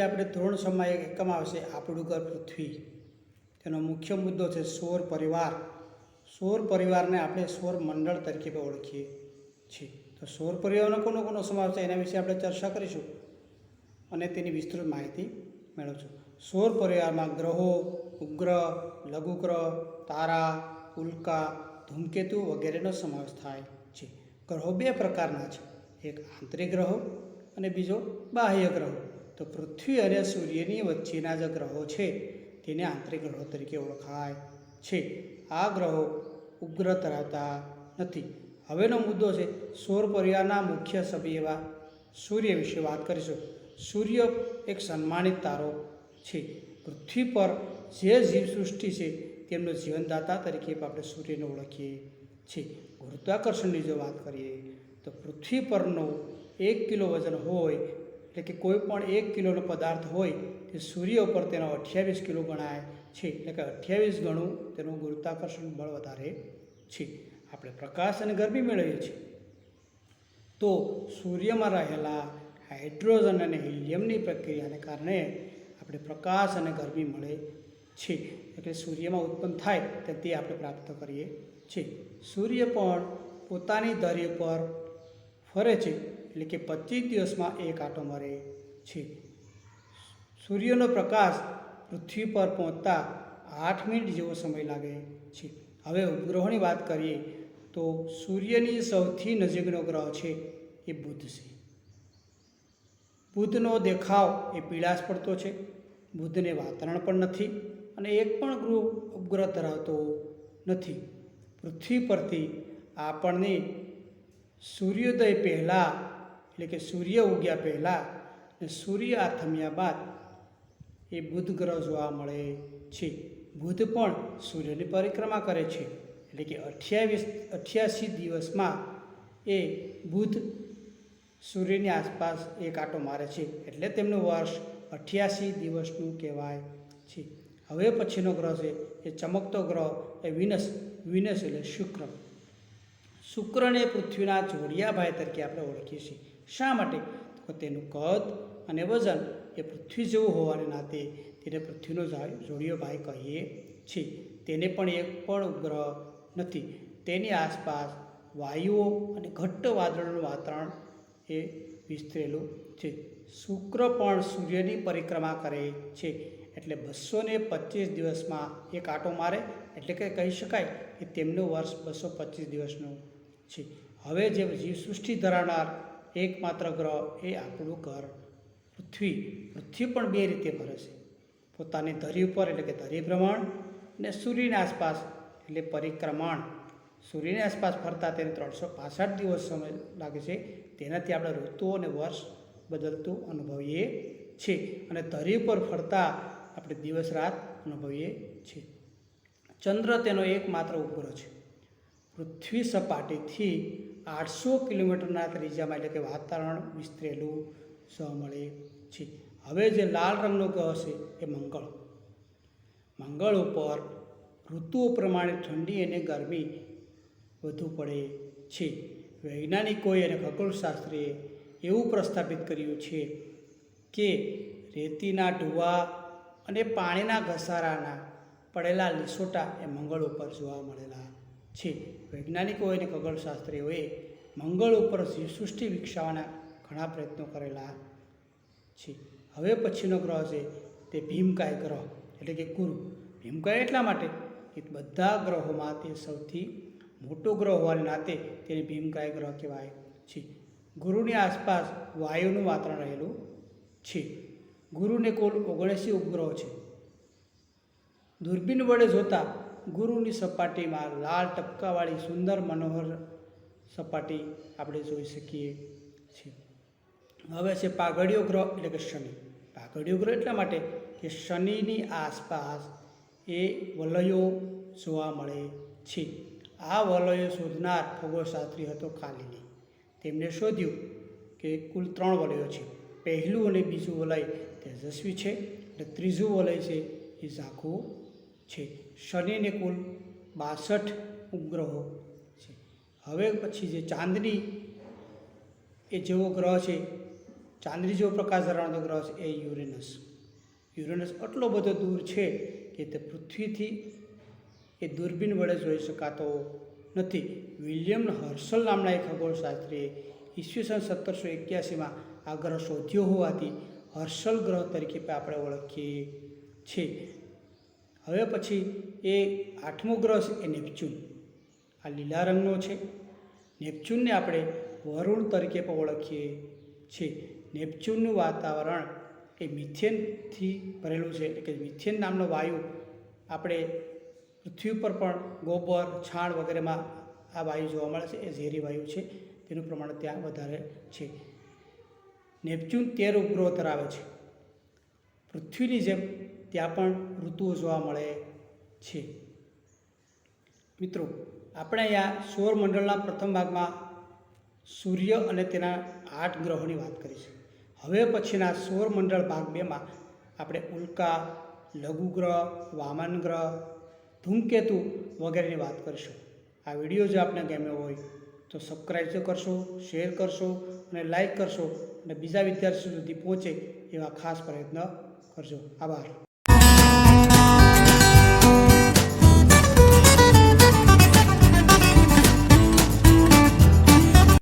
આપણે ધોરણ સમય એકમ આવશે, આપણું ઘર પૃથ્વી. તેનો મુખ્ય મુદ્દો છે સૌર પરિવાર. સૌર પરિવારને આપણે સૌર મંડળ તરીકે ઓળખીએ છીએ. તો સૌર પરિવારનો કોનો કોનો સમાવેશ છે એના વિશે આપણે ચર્ચા કરીશું અને તેની વિસ્તૃત માહિતી મેળવશું. સૌર પરિવારમાં ગ્રહો ઉપગ્રહ લઘુગ્રહ, તારા, ઉલ્કા, ધૂમકેતુ વગેરેનો સમાવેશ થાય છે. ગ્રહો બે પ્રકારના છે. એક આંતરિક ગ્રહો અને બીજો બાહ્ય ગ્રહો. તો પૃથ્વી અને સૂર્યની વચ્ચેના જે ગ્રહો છે. તેને આંતરિક ગ્રહો તરીકે ઓળખાય છે. આ ગ્રહો ઉપગ્રહ ધરાવતા નથી. હવેનો મુદ્દો છે સૌર પરિવારના મુખ્ય સભ્ય એવા સૂર્ય વિશે વાત કરીશું. સૂર્ય એક સન્માનિત તારો છે. પૃથ્વી પર જે જીવસૃષ્ટિ છે તેમનો જીવનદાતા તરીકે આપણે સૂર્યને ઓળખીએ છીએ. ગુરુત્વાકર્ષણની જો વાત કરીએ તો પૃથ્વી પરનો એક કિલો વજન હોય એટલે કે કોઈ પણ એક કિલોનો પદાર્થ હોય તે સૂર્ય ઉપર તેનો અઠ્યાવીસ કિલો ગણાય છે, એટલે કે અઠ્યાવીસ ગણું તેનું ગુરુત્વાકર્ષણ બળ વધારે છે. આપણે પ્રકાશ અને ગરમી મેળવીએ છીએ. તો સૂર્યમાં રહેલા હાઇડ્રોજન અને હિલિયમની પ્રક્રિયાને કારણે આપણે પ્રકાશ અને ગરમી મળે છે. એટલે સૂર્યમાં ઉત્પન્ન થાય તે આપણે પ્રાપ્ત કરીએ છીએ. સૂર્ય પણ પોતાની ધરી પર ફરે છે. એટલે કે પચીસ દિવસમાં એક આંટો મરે છે. સૂર્યનો પ્રકાશ પૃથ્વી પર પહોંચતા આઠ મિનિટ જેવો સમય લાગે છે. હવે ઉપગ્રહોની વાત કરીએ તો સૂર્યની સૌથી નજીકનો ગ્રહ છે એ બુધ છે. બુધનો દેખાવ એ પીળાશ પડતો છે. બુધને વાતાવરણ પણ નથી અને એક પણ ગૃહ ઉપગ્રહ ધરાવતો નથી. પૃથ્વી પરથી આપણને સૂર્યોદય પહેલાં એટલે કે સૂર્ય ઉગ્યા પહેલાં ને સૂર્ય આથમ્યા બાદ એ બુધ ગ્રહ જોવા મળે છે. બુધ પણ સૂર્યની પરિક્રમા કરે છે. એટલે કે અઠ્યાવીસ, અઠ્યાસી દિવસમાં એ બુધ સૂર્યની આસપાસ એ કાંટો મારે છે. એટલે તેમનું વર્ષ અઠ્યાસી દિવસનું કહેવાય છે. હવે પછીનો ગ્રહ છે એ ચમકતો ગ્રહ એ વિનસ વિનસ એટલે શુક્ર. શુક્રને પૃથ્વીના જોડિયા ભાઈ તરીકે આપણે ઓળખીએ છીએ. શા માટે? તો તેનું કદ અને વજન એ પૃથ્વી જેવું હોવાને નાતે તેને પૃથ્વીનો જોડિયો ભાઈ કહીએ છીએ. તેને પણ એક પણ ઉપગ્રહ નથી. તેની આસપાસ વાયુઓ અને ઘટ્ટ વાદળોનું વાતાવરણ એ વિસ્તરેલું છે. શુક્ર પણ સૂર્યની પરિક્રમા કરે છે. એટલે બસો ને પચીસ દિવસમાં એક આંટો મારે. એટલે કે કહી શકાય કે તેમનું વર્ષ બસો પચીસ દિવસનું છે. હવે જે જીવસૃષ્ટિ ધરાવનાર એકમાત્ર ગ્રહ એ આપણું ઘર. પૃથ્વી પૃથ્વી પણ બે રીતે ફરે છે. પોતાની ધરી ઉપર એટલે કે ધરી અને સૂર્યની આસપાસ એટલે પરિક્રમણ. સૂર્યની આસપાસ ફરતા તેને ત્રણસો પાસઠ દિવસ સમય લાગે છે. તેનાથી આપણે ઋતુઓ અને વર્ષ બદલતું અનુભવીએ છીએ અને ધરી ઉપર ફરતા આપણે દિવસ રાત અનુભવીએ છીએ. ચંદ્ર તેનો એકમાત્ર ઉપગ્રહ છે. પૃથ્વી સપાટીથી આઠસો કિલોમીટરના ત્રિજ્યામાં એટલે કે વાતાવરણ વિસ્તરેલું જોવા મળે છે. હવે જે લાલ રંગનો ગ્રહ છે એ મંગળ. મંગળ ઉપર ઋતુઓ પ્રમાણે ઠંડી અને ગરમી વધુ પડે છે. વૈજ્ઞાનિકોએ અને ખગોળશાસ્ત્રીએ એવું પ્રસ્થાપિત કર્યું છે કે રેતીના ઢુવા અને પાણીના ઘસારાના પડેલા લીસોટા એ મંગળ ઉપર જોવા મળેલા છે. વૈજ્ઞાનિકો અને ખગોળશાસ્ત્રીઓએ મંગળ ઉપર સૃષ્ટિ વિકસાવવાના ઘણા પ્રયત્નો કરેલા છે. હવે પછીનો ગ્રહ છે તે ભીમકાય ગ્રહ, એટલે કે ગુરુ ભીમકાય એટલા માટે કે બધા ગ્રહોમાં તે સૌથી મોટો ગ્રહ હોવાને નાતે તેને ભીમકાય ગ્રહ કહેવાય છે. ગુરુની આસપાસ વાયુનું વાતાવરણ રહેલું છે. ગુરુને કુલ ઓગણસી ઉપગ્રહો છે. દૂરબીન વડે જોતા ગુરુની સપાટીમાં લાલ ટપકાવાળી સુંદર મનોહર સપાટી આપણે જોઈ શકીએ છીએ. હવે છે પાઘડિયો ગ્રહ એટલે કે શનિ. પાઘડિયો ગ્રહ એટલા માટે કે શનિની આસપાસ એ વલયો જોવા મળે છે. આ વલયો શોધનાર ખગોળશાસ્ત્રી હતો કાલિની તેમણે શોધ્યું કે કુલ ત્રણ વલયો છે. પહેલું અને બીજું વલય તેજસ્વી છે અને ત્રીજું વલય છે એ ઝાંખું છે. શનિને કુલ બાસઠ ઉપગ્રહો છે. હવે પછી જે ચાંદની એ જેવો ગ્રહ છે, ચાંદની જેવો પ્રકાશ ધરાવતો ગ્રહ છે, એ યુરેનસ. યુરેનસ આટલો બધો દૂર છે કે તે પૃથ્વીથી એ દૂરબીન વડે જોઈ શકાતો નથી. વિલિયમ હર્સલ નામના એક ખગોળશાસ્ત્રીએ ઈસવીસન સત્તરસો એક્યાસીમાં આ ગ્રહ શોધ્યો હોવાથી હર્ષલ ગ્રહ તરીકે પણ આપણે ઓળખીએ છીએ. હવે પછી એ આઠમો ગ્રહ છે એ નેપચ્યુન. આ લીલા રંગનો છે. નેપચ્યુનને આપણે વરુણ તરીકે પણ ઓળખીએ છીએ. નેપચ્યુનનું વાતાવરણ એ મિથેનથી ભરેલું છે. એટલે કે મિથેન નામનો વાયુ આપણે પૃથ્વી ઉપર પણ ગોબર, છાણ વગેરેમાં આ વાયુ જોવા મળે છે. એ ઝેરી વાયુ છે. તેનું પ્રમાણ ત્યાં વધારે છે. નેપચ્યુન તેર ઉપગ્રહો ધરાવે છે. પૃથ્વીની જેમ ત્યાં પણ ઋતુઓ જોવા મળે છે. મિત્રો, આપણે અહીંયા સૌરમંડળના પ્રથમ ભાગમાં સૂર્ય અને તેના આઠ ગ્રહોની વાત કરી છે હવે પછીના સૌરમંડળ ભાગ બેમાં આપણે ઉલ્કા લઘુગ્રહ વામન ગ્રહ, ધૂમકેતુ વગેરેની વાત કરીશું. આ વીડિયો જો આપને ગમ્યો હોય તો સબસ્ક્રાઈબ કરશો, શેર કરશો અને લાઈક કરશો અને બીજા વિદ્યાર્થીઓ સુધી પહોંચે એવા ખાસ પ્રયત્ન કરજો. આભાર.